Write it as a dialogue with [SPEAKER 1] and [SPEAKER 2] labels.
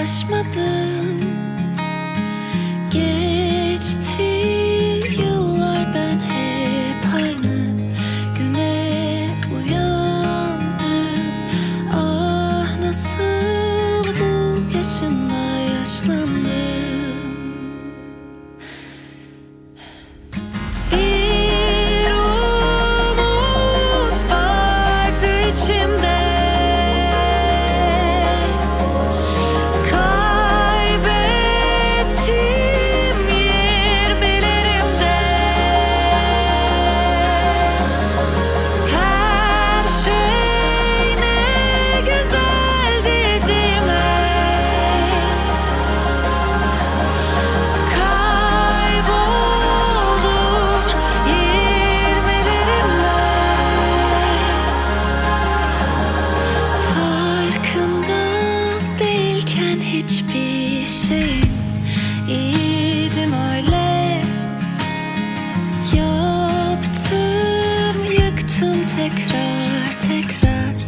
[SPEAKER 1] hiç savaşmadım Geçti hiçbir şeyin iyiydim öyle. Yaptım yıktım tekrar tekrar.